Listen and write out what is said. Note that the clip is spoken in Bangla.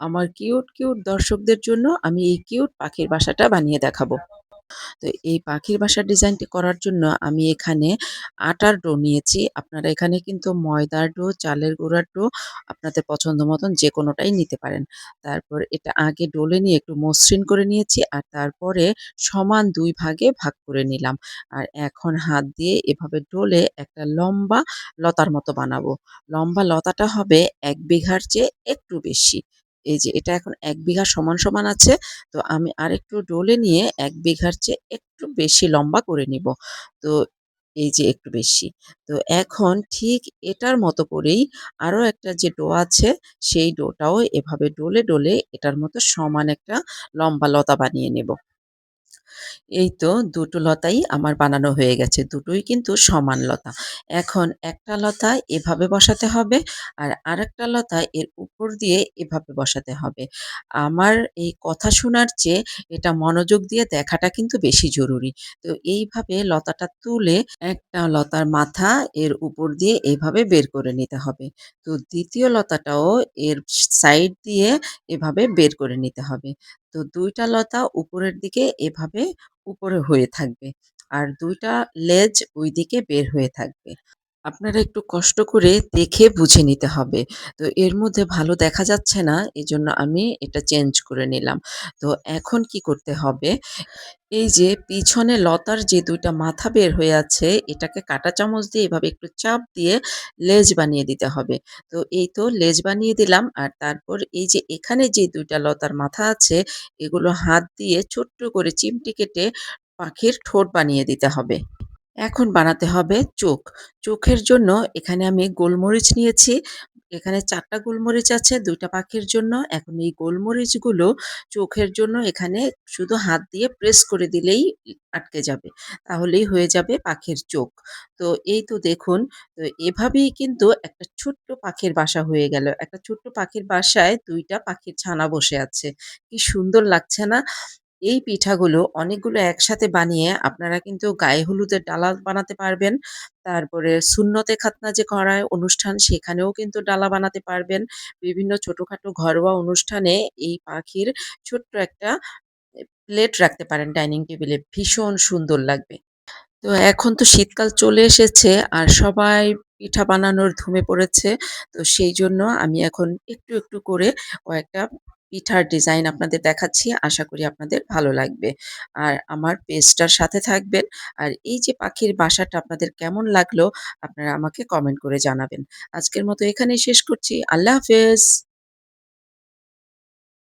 আমার কিউট, কিউট দর্শকদের জন্য আমি এই কিউট পাখির বাসাটা বানিয়ে দেখাবো। তো এই পাখির বাসার ডিজাইনটি করার জন্য আমি এখানে আটার ডো নিয়েছি। আপনারা এখানে কিন্তু ময়দার ডো, চালের গুঁড়ার ডো আপনাদের পছন্দ মতন যে কোনোটাই নিতে পারেন। তারপর এটা আগে ডলে নিয়ে একটু মসৃণ করে নিয়েছি আর তারপরে সমান দুই ভাগে ভাগ করে নিলাম। আর এখন হাত দিয়ে এভাবে ডলে একটা লম্বা লতার মতো বানাবো। লম্বা লতাটা হবে এক বিঘার চেয়ে একটু বেশি। এই যে এটা এখন এক বিঘা সমান, সমান আছে। তো আমি আরেকটু ডোলে নিয়ে এক বিঘার চেয়ে একটু বেশি লম্বা করে নিব। তো এই যে একটু বেশি। তো এখন ঠিক এটার মতো করেই আরও একটা যে ডো আছে সেই ডোটাও এভাবে ডলে, ডলে এটার মতো সমান একটা লম্বা লতা বানিয়ে নেব। এই তো দুটো লতাই আমার বানানো হয়ে গেছে। দুটোই কিন্তু সমান লতা। এখন একটা লতা এভাবে বসাতে হবে আর আরেকটা লতা এর উপর দিয়ে এভাবে বসাতে হবে। আমার এই কথা শোনার চেয়ে এটা মনোযোগ দিয়ে দেখাটা কিন্তু বেশি জরুরি। তো এইভাবে লতাটা তুলে একটা লতার মাথা এর উপর দিয়ে এভাবে বের করে নিতে হবে। তো দ্বিতীয় লতাটাও এর সাইড দিয়ে এভাবে বের করে নিতে হবে। তো দুইটা লতা উপরের দিকে এভাবে উপরে হয়ে থাকবে। আর ২ টা লেজ ওইদিকে বের হয়ে থাকবে। আপনারা একটু কষ্ট করে দেখে বুঝে নিতে হবে। তো এর মধ্যে ভালো দেখা যাচ্ছে না, এজন্য আমি এটা চেঞ্জ করে নিলাম। তো এখন কি করতে হবে, এই যে পিছনে লতার যে ২ টা মাথা বের হয়ে আছে, এটাকে কাঁটা চামচ দিয়ে এভাবে একটু চাপ দিয়ে লেজ বানিয়ে দিতে হবে। তো এই তো লেজ বানিয়ে দিলাম আর তারপর এই যে এখানে যে ২ টা লতার মাথা আছে, এগুলো হাত দিয়ে ছোট্ট করে চিমটি কেটে পাখির ঠোঁট বানিয়ে দিতে হবে। এখন বানাতে হবে চোখ। চোখের জন্য এখানে আমি গোলমরিচ নিয়েছি। এখানে চারটা গোলমরিচ আছে দুইটা পাখির জন্য। এখন এই গোলমরিচগুলো চোখের জন্য এখানে শুধু হাত দিয়ে প্রেস করে দিলেই আটকে যাবে। তাহলেই হয়ে যাবে পাখির চোখ। তো এই তো দেখুন, তো এভাবেই কিন্তু একটা ছোট্ট পাখির বাসা হয়ে গেল। একটা ছোট্ট পাখির বাসায় দুইটা পাখির ছানা বসে আছে। কি সুন্দর লাগছে না? এই পিঠাগুলো অনেকগুলো একসাথে বানিয়ে আপনারা কিন্তু গায়ে হলুদের ডালা বানাতে পারবেন। তারপরে সুন্নতে খাতনা যে করায় অনুষ্ঠান সেখানেও কিন্তু ডালা বানাতে পারবেন। বিভিন্ন ছোটোখাটো ঘরোয়া অনুষ্ঠানে এই পাখির ছোট্ট একটা প্লেট রাখতে পারেন ডাইনিং টেবিলে। ভীষণ সুন্দর লাগবে। তো এখন তো শীতকাল চলে এসেছে আর সবাই পিঠা বানানোর ধুমে পড়েছে। তো সেই জন্য আমি এখন একটু, একটু করে কয়েকটা পিঠার ডিজাইন আপনাদের দেখাচ্ছি। আশা করি আপনাদের ভালো লাগবে। আর আমার পেজটার সাথে থাকবেন। আর এই যে পাখির বাসাটা আপনাদের কেমন লাগল, আপনারা আমাকে কমেন্ট করে জানাবেন। আজকের মতো এখানেই শেষ করছি। আল্লাহ হাফেজ।